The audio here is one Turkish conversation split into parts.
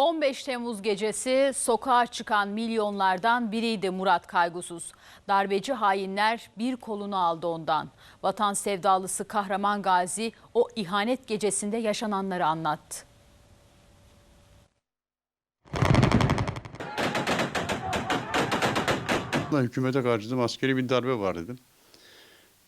15 Temmuz gecesi sokağa çıkan milyonlardan biriydi Murat Kaygusuz. Darbeci hainler bir kolunu aldı ondan. Vatan sevdalısı kahraman gazi o ihanet gecesinde yaşananları anlattı. Hükümete karşı dedim askeri bir darbe var dedim.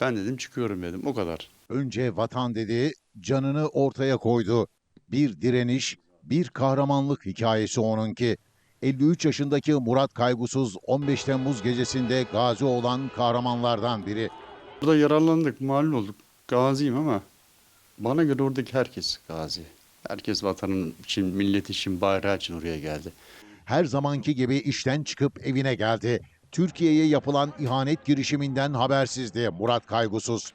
Ben dedim çıkıyorum dedim o kadar. Önce vatan dedi, canını ortaya koydu. Bir direniş, bir kahramanlık hikayesi onunki. 53 yaşındaki Murat Kaygusuz 15 Temmuz gecesinde gazi olan kahramanlardan biri. Burada yararlandık malum olduk. Gaziyim ama bana göre oradaki herkes gazi. Herkes vatanın için, millet için, bayrağı için oraya geldi. Her zamanki gibi işten çıkıp evine geldi. Türkiye'ye yapılan ihanet girişiminden habersizdi Murat Kaygusuz.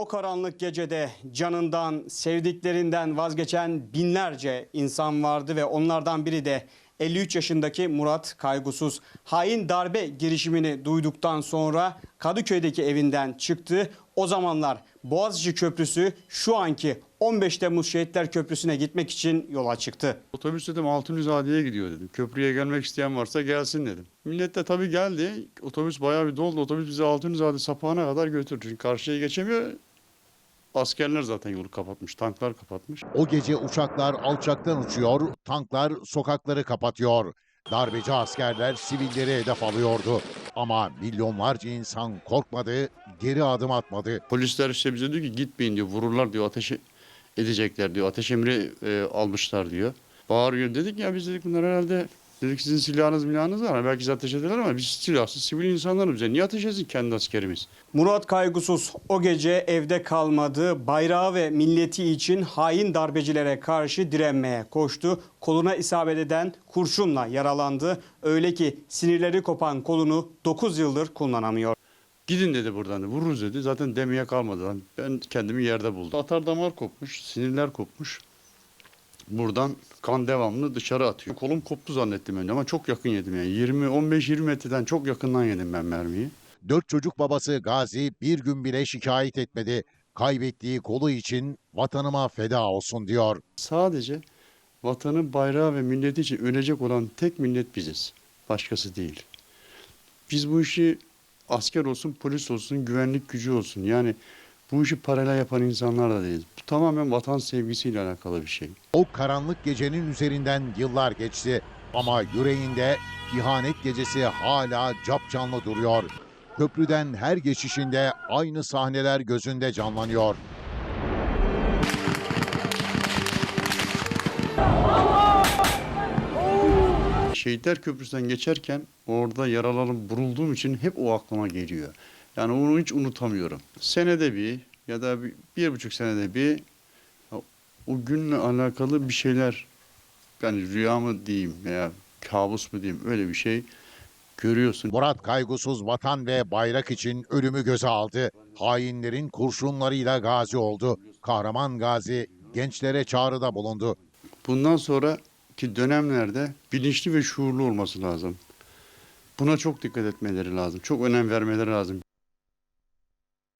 O karanlık gecede canından, sevdiklerinden vazgeçen binlerce insan vardı ve onlardan biri de 53 yaşındaki Murat Kaygusuz. Hain darbe girişimini duyduktan sonra Kadıköy'deki evinden çıktı. O zamanlar Boğaziçi Köprüsü şu anki 15 Temmuz Şehitler Köprüsü'ne gitmek için yola çıktı. Otobüs dedim Altunizade'ye gidiyor dedim. Köprüye gelmek isteyen varsa gelsin dedim. Millet de tabii geldi. Otobüs bayağı bir doldu. Otobüs bizi Altunizade sapağına kadar götürdü. Çünkü karşıya geçemiyor. Askerler zaten yolu kapatmış. Tanklar kapatmış. O gece uçaklar alçaktan uçuyor, tanklar sokakları kapatıyor. Darbeci askerler sivilleri hedef alıyordu. Ama milyonlarca insan korkmadı, geri adım atmadı. Polisler işte bize diyor ki gitmeyin diyor. Vururlar diyor. Ateş edecekler diyor. Ateş emri e, almışlar diyor. Bağırıyor. Dedik ya biz dedik bunlar herhalde dedik sizin silahınız milahınız var. Belki size ateş ederler ama biz silahsız sivil insanlarız. Bize niye ateş etsin kendi askerimiz? Murat Kaygusuz o gece evde kalmadı. Bayrağı ve milleti için hain darbecilere karşı direnmeye koştu. Koluna isabet eden kurşunla yaralandı. Öyle ki sinirleri kopan kolunu 9 yıldır kullanamıyor. Gidin dedi buradan. Vururuz dedi. Zaten demeye kalmadı. Lan Ben kendimi yerde buldum. Atar damar kopmuş. Sinirler kopmuş. Buradan kan devamlı dışarı atıyor. Kolum koptu zannettim önce ama çok yakın yedim yani. 20 15-20 metreden çok yakından yedim ben mermiyi. Dört çocuk babası Gazi bir gün bile şikayet etmedi. Kaybettiği kolu için vatanıma feda olsun diyor. Sadece vatanın bayrağı ve milleti için ölecek olan tek millet biziz. Başkası değil. Biz bu işi asker olsun, polis olsun, güvenlik gücü olsun. Yani bu işi parayla yapan insanlar da değiliz. Bu tamamen vatan sevgisiyle alakalı bir şey. O karanlık gecenin üzerinden yıllar geçti ama yüreğinde ihanet gecesi hala capcanlı duruyor. Köprüden her geçişinde aynı sahneler gözünde canlanıyor. Şehitler Köprüsü'nden geçerken orada yaralanıp vurulduğum için hep o aklıma geliyor. Yani onu hiç unutamıyorum. Senede bir ya da bir, bir buçuk senede bir o günle alakalı bir şeyler yani rüya mı diyeyim veya kabus mu diyeyim öyle bir şey görüyorsun. Murat kaygısız vatan ve bayrak için ölümü göze aldı. Hainlerin kurşunlarıyla gazi oldu. Kahraman gazi gençlere çağrıda bulundu. Bundan sonraki dönemlerde bilinçli ve şuurlu olması lazım. Buna çok dikkat etmeleri lazım. Çok önem vermeleri lazım.